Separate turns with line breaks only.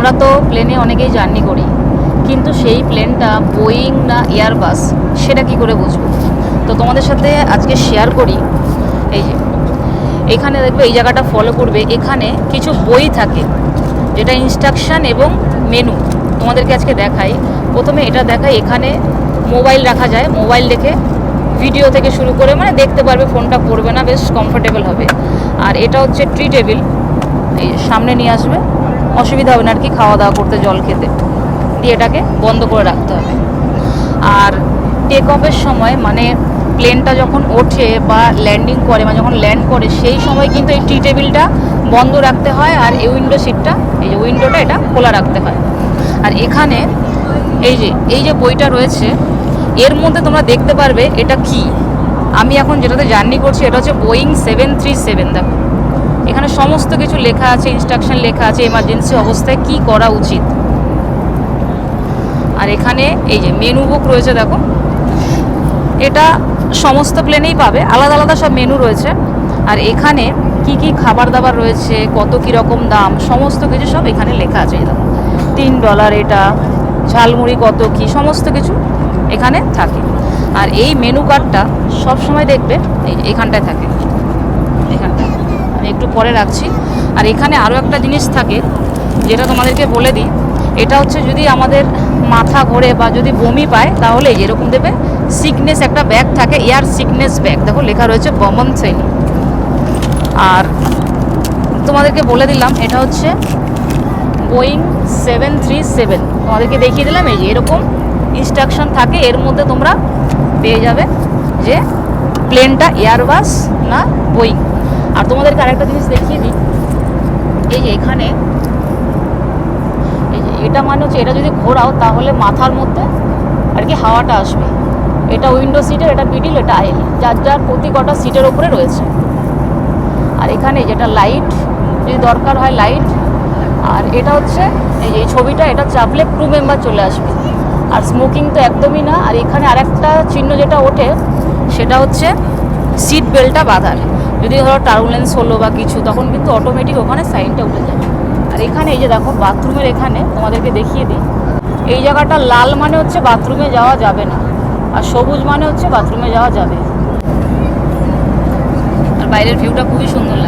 আমরা তো প্লেনে অনেকেই জার্নি করি, কিন্তু সেই প্লেনটা বোয়িং না এয়ারবাস সেটা কি করে বুঝব? তো তোমাদের সাথে আজকে শেয়ার করি, এই যে, এখানে দেখবে এই জায়গাটা ফলো করবে, এখানে কিছু বই থাকে, যেটা ইনস্ট্রাকশন এবং মেনু তোমাদেরকে আজকে দেখাই। প্রথমে এটা দেখাই, এখানে মোবাইল রাখা যায় মোবাইল রেখে ভিডিও থেকে শুরু করে মানে দেখতে পারবে ফোনটা পড়বে না, বেশ কমফোর্টেবল হবে। আর এটা হচ্ছে ট্রি টেবিল এই সামনে নিয়ে আসবে। অসুবিধা হবে না আর কি, খাওয়া দাওয়া করতে, জল খেতে। দিয়ে এটাকে বন্ধ করে রাখতে হবে। আর টেক অফের সময় মানে প্লেনটা যখন ওঠে বা ল্যান্ডিং করে মানে যখন ল্যান্ড করে, সেই সময় কিন্তু এই টি টেবিলটা বন্ধ রাখতে হয় আর এই উইন্ডো সিটটা এই যে উইন্ডোটা এটা খোলা রাখতে হয়। আর এখানে এই যে এই যে বইটা রয়েছে, এর মধ্যে তোমরা দেখতে পারবে এটা কি। আমি এখন যেটাতে জার্নি করছি, এটা হচ্ছে বোয়িং সেভেন থ্রি সেভেন দেখো। এখানে সমস্ত কিছু লেখা আছে ইনস্ট্রাকশন লেখা আছে এমার্জেন্সি অবস্থায় কি করা উচিত? আর এখানে এই যে মেনু বুক রয়েছে, দেখো। এটা সমস্ত প্লেনেই পাবে, আলাদা আলাদা সব মেনু রয়েছে। আর এখানে কি কি খাবার দাবার রয়েছে, কত কি রকম দাম, সমস্ত কিছু সব এখানে লেখা আছে দেখো। তিন ডলার এটা, ঝালমুড়ি কত কি, সমস্ত কিছু এখানে থাকে। আর এই মেনু কার্ডটা সবসময় দেখবে এখানটায় থাকে। এখানটায়। একটু পরে রাখছি। আর এখানে আরও একটা জিনিস থাকে, যেটা তোমাদেরকে বলে দিই। এটা হচ্ছে যদি আমাদের মাথা ঘোরে বা যদি বমি পায়, তাহলে এরকম দেবে সিকনেস একটা ব্যাগ থাকে এয়ার সিকনেস ব্যাগ দেখো লেখা রয়েছে বমন শ্রেণি। আর তোমাদেরকে বলে দিলাম, এটা হচ্ছে বোয়িং সেভেন থ্রি সেভেন তোমাদেরকে দেখিয়ে দিলাম, এই যে এরকম ইনস্ট্রাকশন থাকে, এর মধ্যে তোমরা পেয়ে যাবে যে প্লেনটা এয়ারবাস না বোয়িং আর তোমাদেরকে আরেকটা জিনিস দেখিয়ে দিই। এই যে এখানে, এই যে এটা মানে হচ্ছে এটা যদি ঘোরাও তাহলে মাথার মধ্যে আর কি হাওয়াটা আসবে। এটা উইন্ডো সিটের এটা মিডিল এটা আইল যার যার প্রতি কটা সিটের ওপরে রয়েছে। আর এখানে যেটা লাইট যদি দরকার হয় লাইট আর এটা হচ্ছে, এই যে ছবিটা, এটা চাপলে ক্রু মেম্বার চলে আসবে। আর স্মোকিং তো একদমই না। আর এখানে আরেকটা চিহ্ন যেটা ওঠে, সেটা হচ্ছে সিট বেল্টটা বাঁধার যদি ধরো টার্বুলেন্স হলো বা কিছু, তখন কিন্তু অটোমেটিক ওখানে সাইনটা উঠে যায়। আর এখানে এই যে দেখো বাথরুমের এখানে তোমাদেরকে দেখিয়ে দিই। এই জায়গাটা লাল মানে হচ্ছে বাথরুমে যাওয়া যাবে না। আর সবুজ মানে হচ্ছে বাথরুমে যাওয়া যাবে। আর বাইরের ভিউটা খুবই সুন্দর